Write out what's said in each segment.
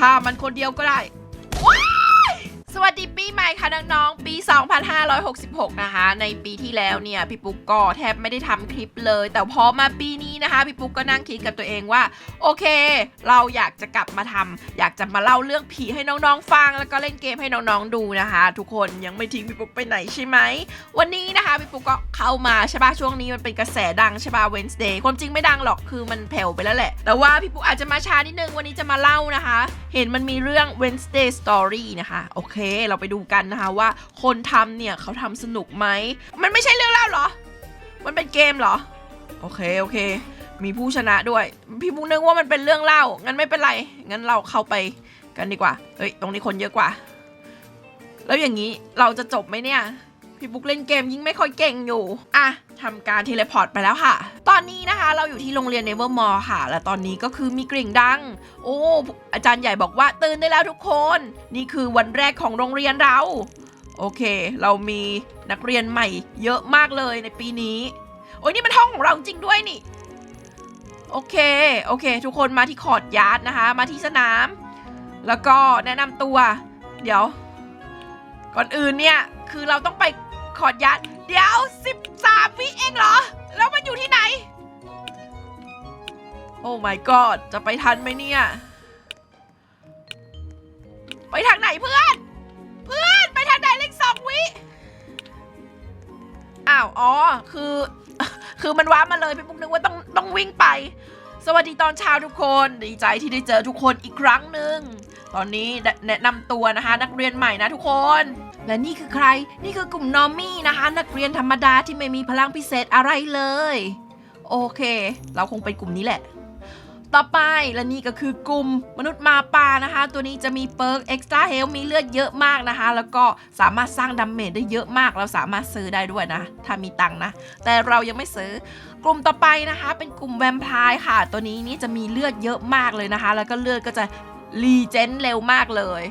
ฆ่ามันคนเดียวก็ได้ สวัสดีปีใหม่ค่ะน้องๆ ปี 2566 นะคะ ในปีที่แล้วเนี่ยพี่ปุ๊กก็แทบไม่ได้ทำคลิปเลย แต่พอมาปีนี้นะคะพี่ปุ๊กก็นั่งคิดกับตัวเองว่า โอเค เราอยากจะกลับมาทำอยากจะมาเล่าเรื่องผีให้น้องๆฟัง แล้วก็เล่นเกมให้น้องๆดูนะคะ ทุกคนยังไม่ทิ้งพี่ปุ๊กไปไหนใช่ไหมวันนี้นะคะพี่ปุ๊กก็เข้ามาใช่ปะช่วงนี้มันเป็นกระแสดังใช่ปะ Wednesday ความจริงไม่ดังหรอกคือมันแผ่วไปแล้วแหละ แต่ว่าพี่ปุ๊กอาจจะมาช้านิดนึงวันนี้จะมาเล่านะคะ เห็นมันมีเรื่อง Wednesday Story นะคะโอเคเราไปดูกันนะคะว่าคนทำเนี่ยเขาทำสนุกไหม มันไม่ใช่เรื่องเล่าเหรอ มันเป็นเกมเหรอ โอเค โอเค มีผู้ชนะด้วย พี่บุ๊กนึกว่ามันเป็นเรื่องเล่า งั้นไม่เป็นไร งั้นเราเข้าไปกันดีกว่า เฮ้ย ตรงนี้คนเยอะกว่า แล้วอย่างนี้เราจะจบไหมเนี่ย พี่บุ๊กเล่นเกมยิ่งไม่ค่อยเก่งอยู่ อะทำการเทเลพอร์ตไปแล้วค่ะ ตอนนี้นะคะ เราอยู่ที่โรงเรียนเนเวอร์มอร์ค่ะ และตอนนี้ก็คือมีกริ่งดัง โอ้ อาจารย์ใหญ่บอกว่าตื่นได้แล้วทุกคน นี่คือวันแรกของโรงเรียนเรา โอเค เรามีนักเรียนใหม่ เยอะมากเลยในปีนี้ โอ้ยนี่มันห้องของเราจริงด้วยนี่ โอเค โอเค ทุกคนมาที่คอร์ดยาร์ดนะคะ มาที่สนาม แล้วก็แนะนำตัว เดี๋ยว ก่อนอื่นเนี่ย คือเราต้องไป ขอดยัดเดี๋ยว 13 วิเองเหรอ แล้วมันอยู่ที่ไหน โอ้ my god จะไปทันไหมเนี่ย ไปทางไหนเพื่อน เพื่อนไปทางไหนเลขสองวิ อ้าว อ๋อ คือ คือมันว้ามาเลยพี่ปุ๊กนึกว่าต้องต้องวิ่งไป สวัสดีตอนเช้าทุกคน ดีใจที่ได้เจอทุกคนอีกครั้งหนึ่ง ตอนนี้แนะนำตัวนะคะ นักเรียนใหม่นะทุกคน และนี่คือใคร นี่คือกลุ่มนอมมี่นะคะ นักเรียนธรรมดาที่ไม่มีพลังพิเศษอะไรเลย โอเค เราคงเป็นกลุ่มนี้แหละ ต่อไปและนี่ก็คือกลุ่มมนุษย์มาป่านะคะ ตัวนี้จะมีเปิร์กเอ็กซ์ตร้าเฮลมีเลือดเยอะมากนะคะ แล้วก็สามารถสร้างดาเมจได้เยอะมาก เราสามารถซื้อได้ด้วยนะ ถ้ามีตังนะ แต่เรายังไม่ซื้อกลุ่มต่อไปนะคะ เป็นกลุ่มแวมไพร์ค่ะ ตัวนี้นี่จะมีเลือดเยอะมากเลยนะคะ แล้วก็เลือดก็จะรีเจนเร็วมากเลย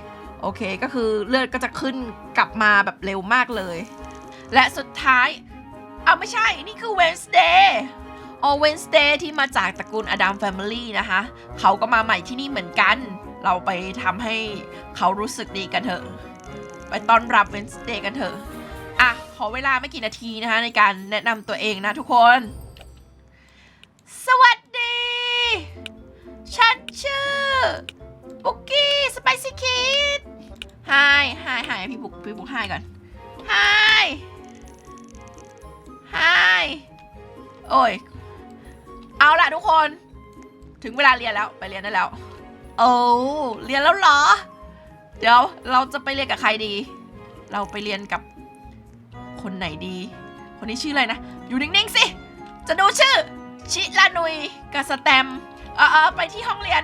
โอเคก็คือเลือดก็จะขึ้นกลับมาแบบเร็วมากเลย และสุดท้าย เอาไม่ใช่นี่คือ Wednesday ออ Wednesday ที่มาจากตระกูลอดัมแฟมิลี่นะคะ เขาก็มาใหม่ที่นี่เหมือนกัน เราไปทำให้เขารู้สึกดีกันเถอะ ไปต้อนรับ Wednesday กันเถอะ อะ ขอเวลาไม่กี่นาทีนะคะ ในการแนะนำตัวเองนะทุกคน สวัส ไฮไฮไฮพี่บุกพี่บุกไฮก่อนไฮไฮโอ้ย เอาล่ะทุกคน ถึงเวลาเรียนแล้วไปเรียนได้แล้ว โอ้เรียนแล้วเหรอ เดี๋ยวเราจะไปเรียนกับใครดี เราไปเรียนกับคนไหนดี คนนี้ชื่ออะไรนะ อยู่นิ่งๆสิ จะดูชื่อ ชิลานุยกับสแตม เออเออไปที่ห้องเรียน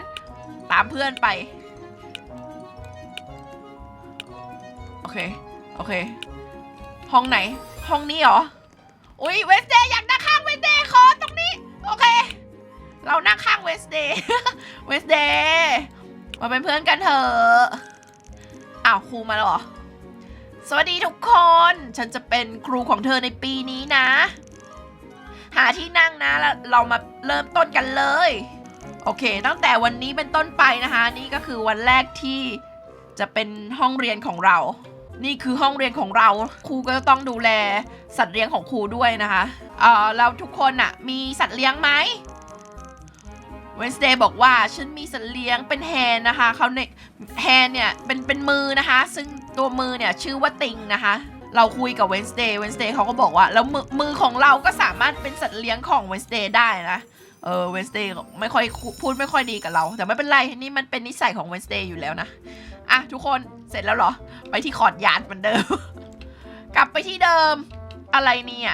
ตามเพื่อนไป เค โอเค ห้องไหน ห้องนี้เหรอ อุ้ยเวสเดย์อยากนั่งข้างเวสเดย์ขอตรงนี้ โอเค เรานั่งข้างเวสเดย์ เวสเดย์มาเป็นเพื่อนกันเถอะอ้าวครูมาแล้วเหรอ สวัสดีทุกคน ฉันจะเป็นครูของเธอในปีนี้นะ หาที่นั่งนะแล้วเรามาเริ่มต้นกันเลย โอเค ตั้งแต่วันนี้เป็นต้นไปนะคะ นี่ก็คือวันแรกที่จะเป็นห้องเรียนของเรา นี่คือห้องเรียนของเราครูก็ต้องดูแลสัตว์เลี้ยงของครูด้วยนะคะเออแล้วทุกคนอะมีสัตว์เลี้ยงไหม Wednesday บอกว่าฉันมีสัตว์เลี้ยงเป็นแฮนนะคะเขาในแฮนเนี่ยเป็นเป็นมือนะคะ ซึ่งตัวมือเนี่ยชื่อว่าติงนะคะ เราคุยกับ Wednesday Wednesday เขาก็บอกว่าแล้วมือมือของเราก็สามารถเป็นสัตว์เลี้ยงของ Wednesday ได้นะเออ Wednesday ไม่ค่อยพูดไม่ค่อยดีกับเรา แต่ไม่เป็นไรนี่มันเป็นนิสัยของ Wednesday อยู่แล้วนะ อะทุกคนเสร็จแล้วเหรอ ไปที่คอดยานเหมือนเดิม กลับไปที่เดิม อะไรเนี่ย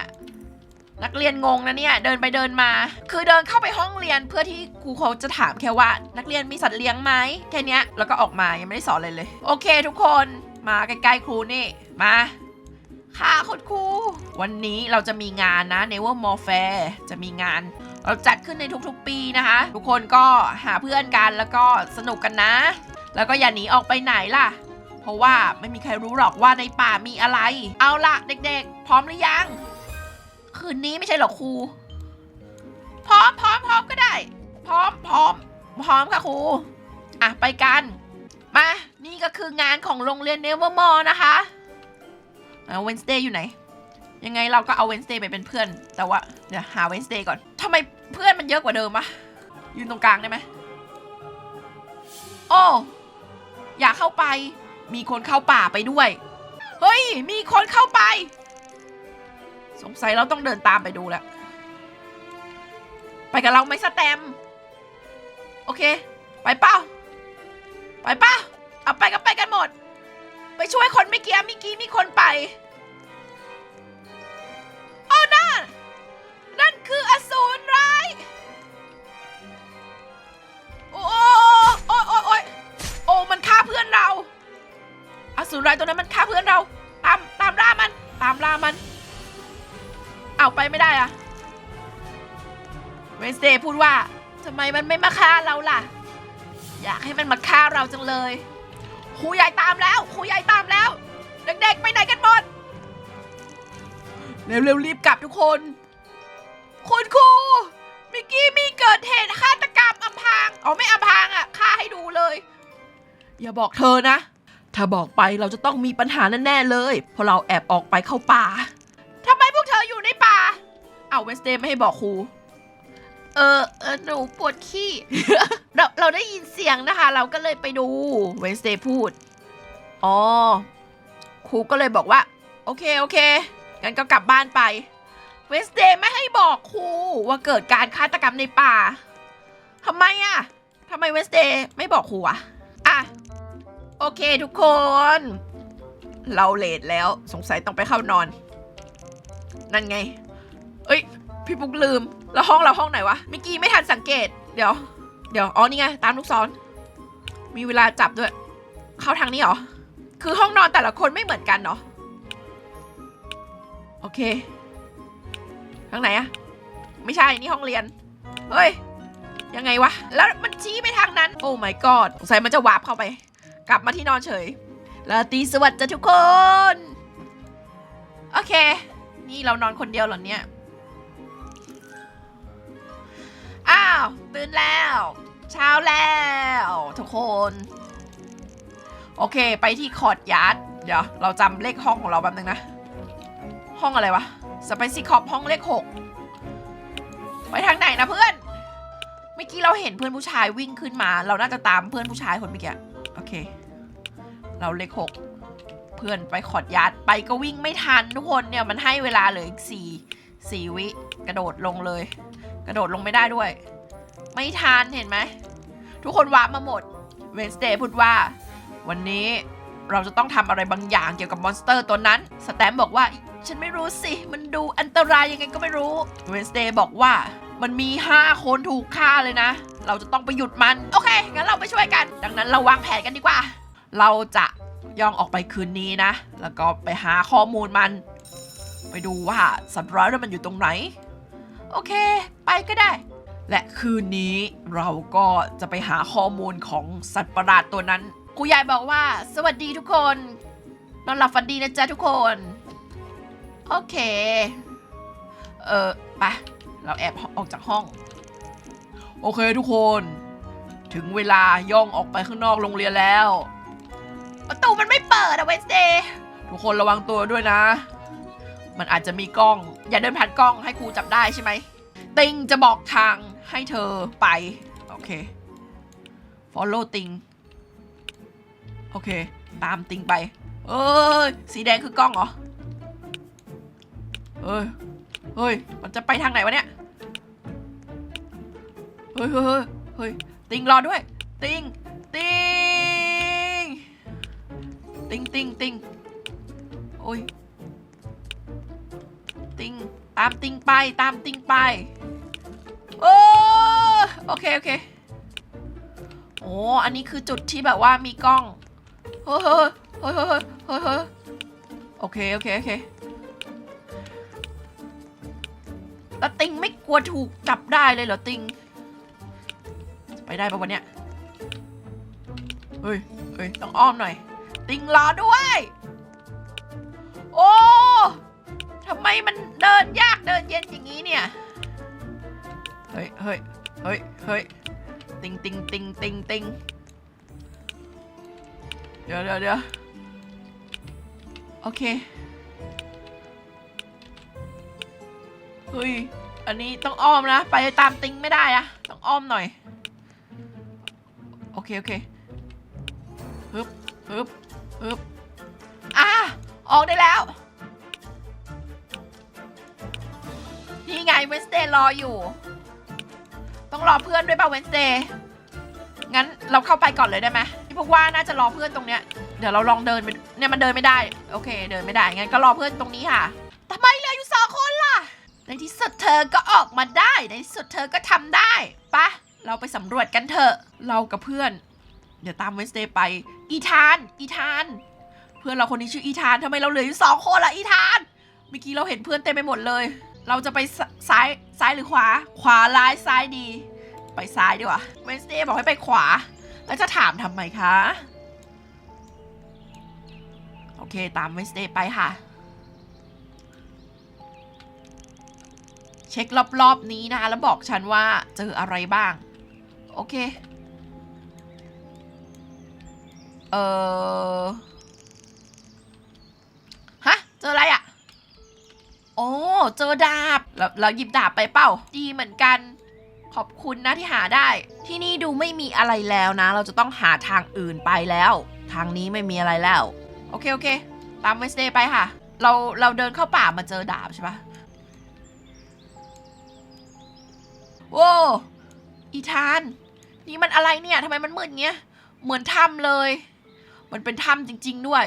นักเรียนงงนะเนี่ยเดินไปเดินมา คือเดินเข้าไปห้องเรียนเพื่อที่ครูเขาจะถามแค่ว่า นักเรียนมีสัตว์เลี้ยงไหมแค่นี้แล้วก็ออกมายังไม่ได้สอนเลยเลย โอเคทุกคนมาใกล้ๆครูนี่มาค่ะคุณครูวันนี้เราจะมีงานนะ Never More Fair จะมีงาน เราจัดขึ้นในทุกๆปีนะคะ ทุกคนก็หาเพื่อนกันแล้วก็สนุกกันนะ แล้วก็อย่าหนีออกไปไหนล่ะ เพราะว่าไม่มีใครรู้หรอกว่าในป่ามีอะไร เอาล่ะเด็กๆ พร้อมหรือยัง คืนนี้ไม่ใช่หรอครู พร้อมพร้อมพร้อมก็ได้ พร้อมพร้อม พร้อมค่ะครู อะไปกัน มา นี่ก็คืองานของโรงเรียนเนเวอร์มอนะคะเวนสเดย์อยู่ไหน ยังไงเราก็เอาเวนสเดย์ไปเป็นเพื่อน แต่ว่าเดี๋ยวหาเวนสเดย์ก่อนทำไมเพื่อนมันเยอะกว่าเดิมอะยืนตรงกลางได้ไหมโอ้ อยากเข้าไป มีคนเข้าป่าไปด้วย เฮ้ย มีคนเข้าไป สงสัยเราต้องเดินตามไปดูแล้ว ไปกับเราไหมสแตม โอเค ไปเป้า ไปเป้า เอาไปก็ไปกันหมด ไปช่วยคนเมื่อกี้เมื่อกี้มีคนไปโอ้นั่น นั่นคืออสูรร้าย โอ้โอ้โอ้โอ้ย อ้มันฆ่าเพื่อนเราอสูรร้ายตัวนั้นมันฆ่าเพื่อนเรา ตามตามล่ามัน ตามล่ามันเอาไปไม่ได้อะเวนสเดย์พูดว่าทำไมมันไม่มาฆ่าเราล่ะ อยากให้มันมาฆ่าเราจังเลยครูใหญ่ตามแล้วครูใหญ่ตามแล้ว เด็กๆไปไหนกันหมดเร็วๆรีบกลับทุกคน คุณครูมื่อกี้มีเกิดเหตุฆาตกรรมอำพรางเอ๋อไม่อำพรางอะฆ่าให้ดูเลย อย่าบอกเธอนะ ถ้าบอกไปเราจะต้องมีปัญหาแน่ๆเลย เพราะเราแอบออกไปเข้าป่าทำไมพวกเธออยู่ในป่า เอาเวสเดย์ไม่ให้บอกครู เออเออหนูปวดขี้ เราเราได้ยินเสียงนะคะ เราก็เลยไปดูเวนสเดย์พูด อ๋อ ครูก็เลยบอกว่า โอเคโอเค งั้นก็กลับบ้านไป เวนสเดย์ไม่ให้บอกครูว่าเกิดการฆาตกรรมในป่าทำไมอะทำไมเวนสเดย์ไม่บอกครูอะ่ะ โอเคทุกคน เราเลทแล้วสงสัยต้องไปเข้านอน นั่นไง เอ้ย พี่ปุ๊กลืม แล้วห้องเราห้องไหนวะเมื่อกี้ไม่ทันสังเกต เดี๋ยว เดี๋ยว อ๋อ นี่ไง ตามลูกศร มีเวลาจับด้วย เข้าทางนี้เหรอ คือห้องนอนแต่ละคนไม่เหมือนกันเนาะโอเค ทางไหนอะไม่ใช่ นี่ห้องเรียน เฮ้ย ยังไงวะ แล้วมันชี้ไปทางนั้น โอ้ my god สงสัยมันจะวาร์ปเข้าไป กลับมาที่นอนเฉยลาตีสวัสดิ์จ้ะทุกคน โอเค นี่เรานอนคนเดียวเหรอเนี่ย อ้าว ตื่นแล้ว เช้าแล้ว ทุกคน โอเค ไปที่คอร์ดยาร์ด เดี๋ยว เราจำเลขห้องของเราแป๊บนึงนะ ห้องอะไรวะ สไปซี่คอปห้องเลขหกไปทางไหนนะเพื่อน เมื่อกี้เราเห็นเพื่อนผู้ชายวิ่งขึ้นมา เราน่าจะตามเพื่อนผู้ชายคนเมื่อกี้ โอเค เราเลขหกเพื่อนไปขอดยาดไปก็วิ่งไม่ทันทุกคนเนี่ยมันให้เวลาเหลืออีกสี่สี่วิกระโดดลงเลย กระโดดลงไม่ได้ด้วย ไม่ทันเห็นไหม ทุกคนวาร์ปมาหมดเวนสเดย์พูดว่า วันนี้เราจะต้องทำอะไรบางอย่างเกี่ยวกับมอนสเตอร์ตัวนั้น สแตมบอกว่าฉันไม่รู้สิ มันดูอันตรายยังไงก็ไม่รู้เวนสเดย์บอกว่ามันมี 5 คนถูกฆ่าเลยนะ เราจะต้องไปหยุดมัน โอเค งั้นเราไปช่วยกัน ดังนั้นเราวางแผนกันดีกว่า เราจะย่องออกไปคืนนี้นะ แล้วก็ไปหาข้อมูลมัน ไปดูว่าสัตว์ร้ายมันอยู่ตรงไหน โอเค ไปก็ได้ และคืนนี้เราก็จะไปหาข้อมูลของสัตว์ประหลาดตัวนั้นครูยายบอกว่า สวัสดีทุกคนนอนหลับฝันดีนะจ๊ะทุกคน โอเค เออไปเราแอบออกจากห้อง โอเคทุกคน ถึงเวลาย่องออกไปข้างนอกโรงเรียนแล้ว ประตูมันไม่เปิดอะเวสเดย์ทุกคนระวังตัวด้วยนะ มันอาจจะมีกล้อง อย่าเดินผ่านกล้องให้ครูจับได้ใช่ไหมติงจะบอกทางให้เธอไป โอเค follow ติง โอเค ตามติงไป เอ้ย สีแดงคือกล้องเหรอเฮ้ย เฮ้ย มันจะไปทางไหนวะเนี่ย เฮ้ยเฮ้ยเฮ้ยเฮ้ยติงรอด้วย ติง ติง ติงติงติงโอ้ยติงตามติงไปตามติงไปโอ้โอเคโอเคโอ้อันนี้คือจุดที่แบบว่ามีกล้องเฮ้ยเฮ้ยเฮ้ยเฮ้ยเฮ้ยเฮ้ยเฮ้ยโอเคโอเคโอเคแล้วติงไม่กลัวถูกจับได้เลยเหรอติง ไปได้ปะวันเนี้ยเฮ้ยเฮ้ยต้องอ้อมหน่อย ติงรอด้วย โอ้ทำไมมันเดินยากเดินเย็นอย่างนี้เนี่ย เฮ้ยเฮ้ยเฮ้ยเฮ้ยติงติงติงติงติงเดี๋ยวเดี๋ยวเดี๋ยวโอเค เฮ้ย อันนี้ต้องอ้อมนะ ไปตามติงไม่ได้อะต้องอ้อมหน่อย โอเค โอเคฮึบฮึบ ฮึบอะออกได้แล้ว นี่ไงเวนสเดย์รออยู่ ต้องรอเพื่อนด้วยป่ะเวนสเดย์งั้นเราเข้าไปก่อนเลยได้ไหมพี่พวกว่าน่าจะรอเพื่อนตรงเนี้ย เดี๋ยวเราลองเดินไปเนี่ยมันเดินไม่ได้ โอเค เดินไม่ได้ งั้นก็รอเพื่อนตรงนี้ค่ะทำไมเหลืออยู่สองคนล่ะ ในที่สุดเธอก็ออกมาได้ ในที่สุดเธอก็ทำได้ปะเราไปสำรวจกันเถอะ เรากับเพื่อน เดี๋ยวตามเวนสเดย์ไป อีธาน อีธาน เพื่อนเราคนนี้ชื่ออีธานทำไมเราเหลืออยู่สองคนล่ะอีธาน เมื่อกี้เราเห็นเพื่อนเต็มไปหมดเลย เราจะไปซซ้ายซ้ายหรือขวา ขวาร้ายซ้ายดี ไปซ้ายดีกว่าเวนสเดย์บอกให้ไปขวา แล้วจะถามทำไมคะ โอเคตามเวนสเดย์ไปค่ะ เช็ครอบๆนี้นะคะแล้วบอกฉันว่าเจออะไรบ้าง โอเค เออฮะ เจออะไรอะ่ะ โอ้ เจอดาบ เราเราหยิบดาบไปเปล่า ดีเหมือนกัน ขอบคุณนะที่หาได้ ที่นี่ดูไม่มีอะไรแล้วนะ เราจะต้องหาทางอื่นไปแล้ว ทางนี้ไม่มีอะไรแล้ว โอเคโอเค ตามเวสเดย์ไปค่ะ เราเราเดินเข้าป่ามาเจอดาบใช่ปะโว้อีธาน นี่มันอะไรเนี่ยทำไมมันมืดเงี้ย เหมือนถ้ำเลย มันเป็นถ้ำจริง ๆ ด้วย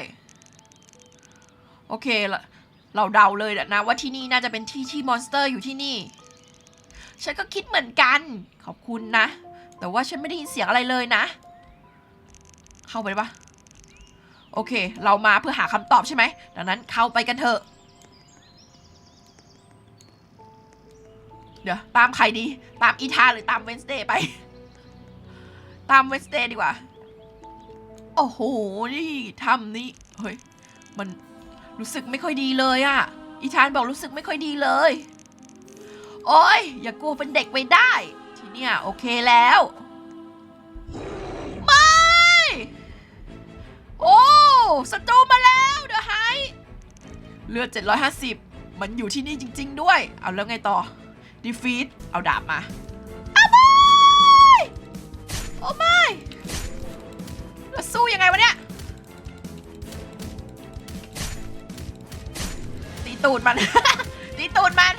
โอเคละเราเดาเลยนะว่าที่นี่น่าจะเป็นที่ที่มอนสเตอร์อยู่ที่นี่ ฉันก็คิดเหมือนกัน ขอบคุณนะ แต่ว่าฉันไม่ได้ยินเสียงอะไรเลยนะ เข้าไปปะโอเค เรามาเพื่อหาคำตอบใช่ไหม ดังนั้นเข้าไปกันเถอะ เดี๋ยว ตามใครดี ตามอีธาหรือตามเวนสเดย์ไป ตามเวนสเดย์ดีกว่า โอ้โห นี่ทำนี่เฮ้ย มันรู้สึกไม่ค่อยดีเลยอะอีธานบอกรู้สึกไม่ค่อยดีเลย โอ้ย อย่ากลัวเป็นเด็กไปได้ ทีเนี้ยโอเคแล้ว ไม่ โอ้ศัตรูมาแล้วเดี๋ยวไฮเลือด 750 มันอยู่ที่นี่จริง ๆ ด้วย เอาแล้วไงต่อ ดีฟีดเอาดาบมา สู้ยังไงวะเนี่ยตีตูดมัน ตีตูดมัน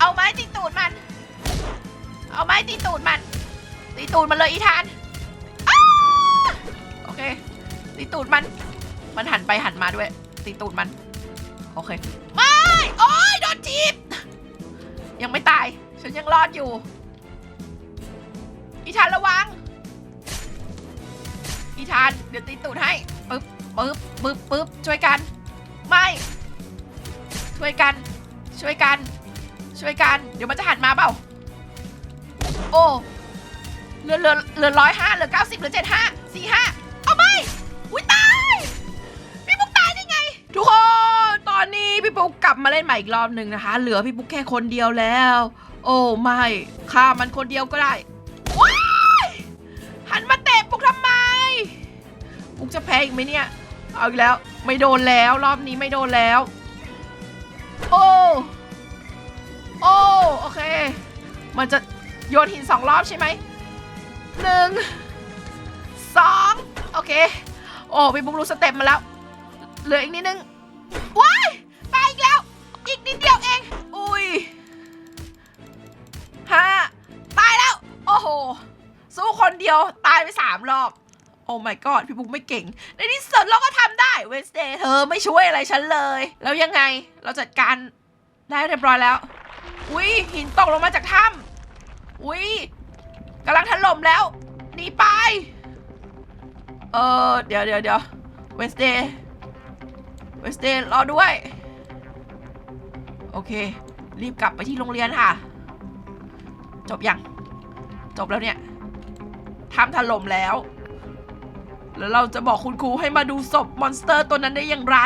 เอาไม้ตีตูดมัน เอาไม้ตีตูดมัน ตีตูดมันเลยอีธานอาโอเค ตีตูดมัน มันหันไปหันมาด้วย ตีตูดมัน โอเค ไม่ โอ้ยโดนจีบ ยังไม่ตาย ฉันยังรอดอยู่ อีธานระวัง อีธานเดี๋ยวตีตูดให้ปึ๊บปึ๊บปึ๊บปึ๊บช่วยกัน ไม่ ช่วยกัน ช่วยกัน ช่วยกัน เดี๋ยวมันจะหันมาเปล่า โอ้เหลือเหลือเหลือร้อยห้าเหลือเก้าสิบเหลือเจ็ดห้าสี่ห้าเอาไม่อุ้ยตายพี่ปุ๊กตายได้ไง ทุกคนตอนนี้พี่ปุ๊กกลับมาเล่นใหม่อีกรอบหนึ่งนะคะ เหลือพี่ปุ๊กแค่คนเดียวแล้ว โอ้ไม่ฆ่ามันคนเดียวก็ได้ ปุ๊กจะแพ้อีกไหมเนี่ย เอาอีกแล้ว ไม่โดนแล้ว รอบนี้ไม่โดนแล้ว โอ้ โอ้ โอเค มันจะโยนหินสองรอบใช่ไหม หนึ่ง สอง โอเค โอ้พี่บุ๊กรู้สเต็ปมาแล้ว เหลืออีกนิดนึง ว้ายตายอีกแล้ว อีกนิดเดียวเอง อุ้ยห้าตายแล้ว โอ้โห สู้คนเดียวตายไปสามรอบ อ้ my god พี่บุ๊กไม่เก่ง ในที่สุดเราก็ทำได้เวนสเดย์เธอไม่ช่วยอะไรฉันเลย แล้วยังไงเราจัดการได้เรียบร้อยแล้ว อุ้ยหินตกลงมาจากถ้ำอุ้ยกำลังถล่มแล้วหนีไป เออเดี๋ยวเดี๋ยวเดี๋ยวเวนสเดย์เวนสเดย์รอด้วย โอเค รีบกลับไปที่โรงเรียนค่ะ จบยัง จบแล้วเนี่ยทำถล่มแล้ว แล้วเราจะบอกคุณครูให้มาดูศพมอนสเตอร์ตัวนั้นได้อย่างไร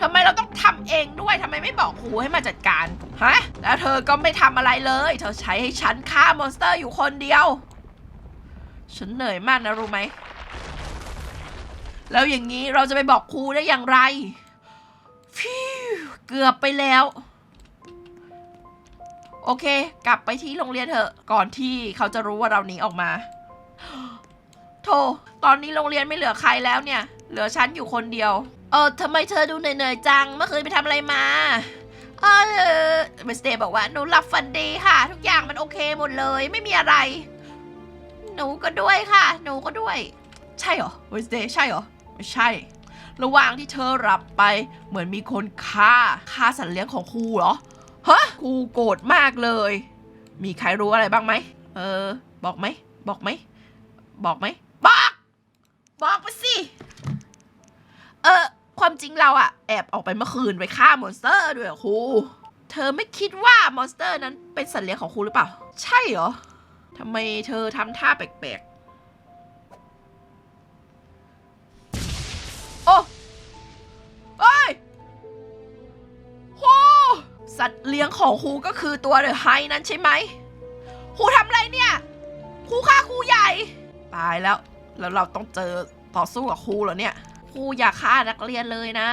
ทำไมเราต้องทำเองด้วยทำไมไม่บอกครูให้มาจัดการฮะแล้วเธอก็ไม่ทำอะไรเลย เธอใช้ให้ฉันฆ่ามอนสเตอร์อยู่คนเดียว ฉันเหนื่อยมากนะรู้ไหมแล้วอย่างนี้เราจะไปบอกครูได้อย่างไรฟิวเกือบไปแล้ว โอเค กลับไปที่โรงเรียนเถอะ ก่อนที่เขาจะรู้ว่าเราหนีออกมา โธ่ตอนนี้โรงเรียนไม่เหลือใครแล้วเนี่ย เหลือฉันอยู่คนเดียว เออทำไมเธอดูเหนื่อยๆจัง เมื่อคืนไปทำอะไรมา เออเมสเตย์บอกว่าหนูหลับฝันดีค่ะ ทุกอย่างมันโอเคหมดเลย ไม่มีอะไร หนูก็ด้วยค่ะ หนูก็ด้วย ใช่เหรอเวสเดย์ใช่เหรอ ไม่ใช่ ระหว่างที่เธอหลับไป เหมือนมีคนฆ่า ฆ่าสัตว์เลี้ยงของครูเหรอ ฮะ ครูโกรธมากเลย มีใครรู้อะไรบ้างไหม เออ บอกไหม บอกไหม บอกไหม บอกไปสิ เออ ความจริงเราอะแอบออกไปเมื่อคืนไปฆ่ามอนสเตอร์ด้วยครู เธอไม่คิดว่ามอนสเตอร์นั้นเป็นสัตว์เลี้ยงของครูหรือเปล่า ใช่เหรอทำไมเธอทำท่าแปลกๆ โอ้เอ้ยโหสัตว์เลี้ยงของครูก็คือตัวเดอะไฮนั้นใช่ไหมครูทำอะไรเนี่ยครูฆ่าครูใหญ่ ตายแล้ว แล้วเราต้องเจอต่อสู้กับครูเหรอเนี่ยครูอย่าฆ่านักเรียนเลยนะ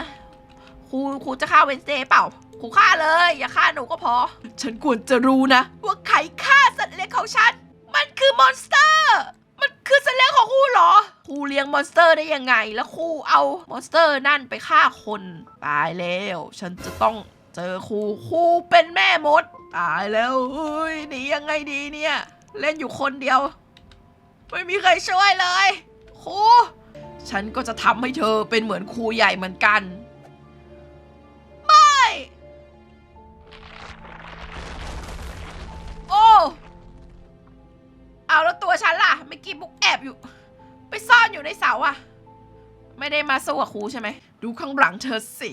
ครูครูจะฆ่าเวนสเดย์เปล่าครูฆ่าเลย อย่าฆ่าหนูก็พอ ฉันควรจะรู้นะ ว่าใครฆ่าสัตว์เลี้ยงของฉัน มันคือมอนสเตอร์ มันคือสัตว์เลี้ยงของครูเหรอครูเลี้ยงมอนสเตอร์ได้ยังไง แล้วครูเอามอนสเตอร์นั่นไปฆ่าคนตายแล้ว ฉันจะต้องเจอครูครูเป็นแม่มด ตายแล้วเฮ้ยหนียังไงดีเนี่ย เล่นอยู่คนเดียว ไม่มีใครช่วยเลยครูฉันก็จะทำให้เธอเป็นเหมือนครูใหญ่เหมือนกัน ไม่ โอ้ เอาแล้วตัวฉันล่ะเมื่อกี้บุกแอบอยู่ ไปซ่อนอยู่ในเสาอะไม่ได้มาสู้กับครูใช่ไหม ดูข้างหลังเธอสิ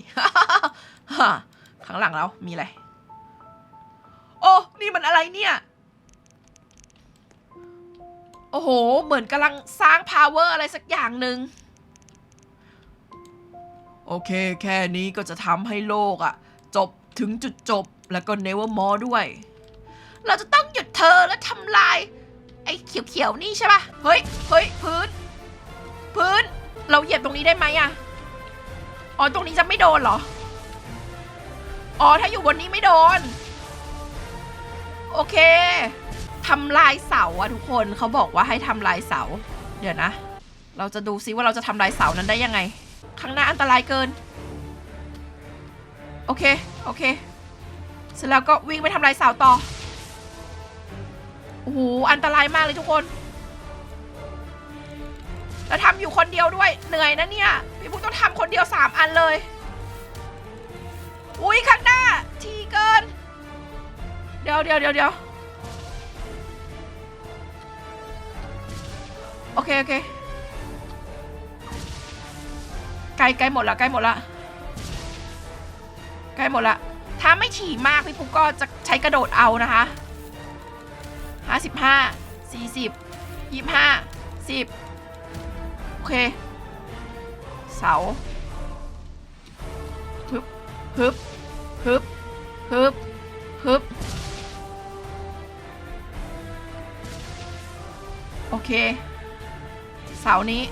ข้างหลังเรา มีอะไร โอ้ นี่มันอะไรเนี่ย อ้โห เหมือนกำลังสร้าง power อะไรสักอย่างหนึ่งโอเค แค่นี้ก็จะทำให้โลกอะจบถึงจุดจบแล้วก็ never more ด้วย เราจะต้องหยุดเธอและทำลาย ไอ้เขียวๆนี่ใช่ปะเฮ้ยเฮ้ยพื้น พื้น เราเหยียบตรงนี้ได้ไหมอะอ๋อ ตรงนี้จะไม่โดนเหรอ อ๋อ ถ้าอยู่บนนี้ไม่โดน โอเค ทำลายเสาอะทุกคนเขาบอกว่าให้ทำลายเสา เดี๋ยวนะ เราจะดูซิว่าเราจะทำลายเสานั้นได้ยังไง ข้างหน้าอันตรายเกิน โอเค โอเค เสร็จแล้วก็วิ่งไปทำลายเสาต่อ โอ้โห อันตรายมากเลยทุกคนแล้วทำอยู่คนเดียวด้วย เหนื่อยนะเนี่ย พี่ปุ๊กต้องทำคนเดียวสามอันเลย อุ้ยข้างหน้า ทีเกิน เดี๋ยวเดี๋ยวเดี๋ยวเดี๋ยว โอเค โอเค ใกล้ใกล้หมดละใกล้หมดละใกล้หมดละ ถ้าไม่ถี่มากพี่ปุ๊กก็จะใช้กระโดดเอานะคะห้าสิบห้าสี่สิบยี่ห้าสิบโอเค เสาฮึบฮึบฮึบฮึบฮึบโอเค เสานี้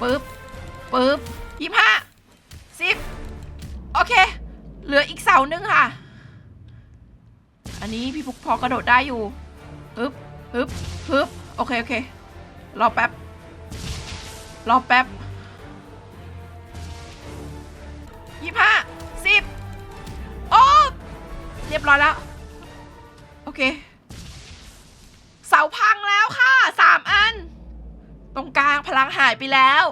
ปึ๊บปึ๊บยี่ห้าสิบโอเค เหลืออีกเสาหนึงค่ะ อันนี้พี่ฟุกพอกระโดดได้อยู่ปึ๊บปึ๊บปึ๊บโอเค โอเค รอแป๊บ รอแป๊บยี่ห้าสิบโอ้เรียบร้อยแล้ว โอเค เสาพังแล้วค่ะ ตรงกลางพลังหายไปแล้ว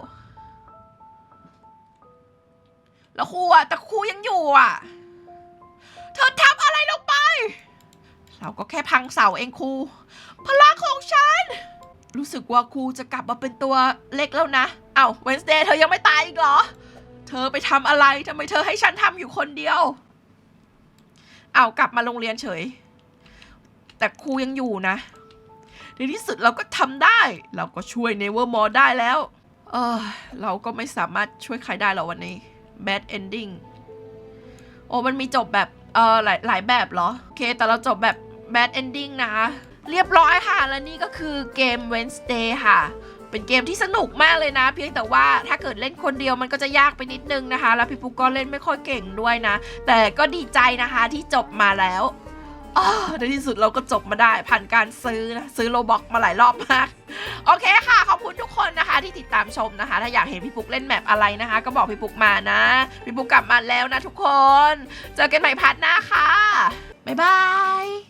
แล้วครูอะแต่ครูยังอยู่อะเธอทำอะไรลงไป เราก็แค่พังเสาเองครู พลังของฉัน รู้สึกว่าครูจะกลับมาเป็นตัวเล็กแล้วนะ เอา้าเวนสเดย์เธอยังไม่ตายอีกเหรอ เธอไปทำอะไรทำไมเธอให้ฉันทำอยู่คนเดียว เอา้ากลับมาโรงเรียนเฉย แต่ครูยังอยู่นะ ในที่สุดเราก็ทำได้ เราก็ช่วยเนเวอร์มอได้แล้ว เออเราก็ไม่สามารถช่วยใครได้หรอกวันนี้ bad ending โอ้มันมีจบแบบ เออหลายหลายแบบเหรอ โอเค แต่เราจบแบบ bad ending นะเรียบร้อยค่ะ และนี่ก็คือเกม Wednesday ค่ะ เป็นเกมที่สนุกมากเลยนะ เพียงแต่ว่าถ้าเกิดเล่นคนเดียวมันก็จะยากไปนิดนึงนะคะ แล้วพี่ปุ๊กก็เล่นไม่ค่อยเก่งด้วยนะ แต่ก็ดีใจนะคะที่จบมาแล้ว อ้อในที่สุดเราก็จบมาได้ผ่านการซื้อนะซื้อโลบอกมาหลายรอบมาก โอเคค่ะ ขอบคุณทุกคนนะคะ ที่ติดตามชมนะคะ ถ้าอยากเห็นพี่ปุ๊กเล่นแมปอะไรนะคะ ก็บอกพี่ปุ๊กมานะ พี่ปุ๊กกลับมาแล้วนะทุกคน เจอกันใหม่พาร์ทหน้าค่ะ บ๊ายบาย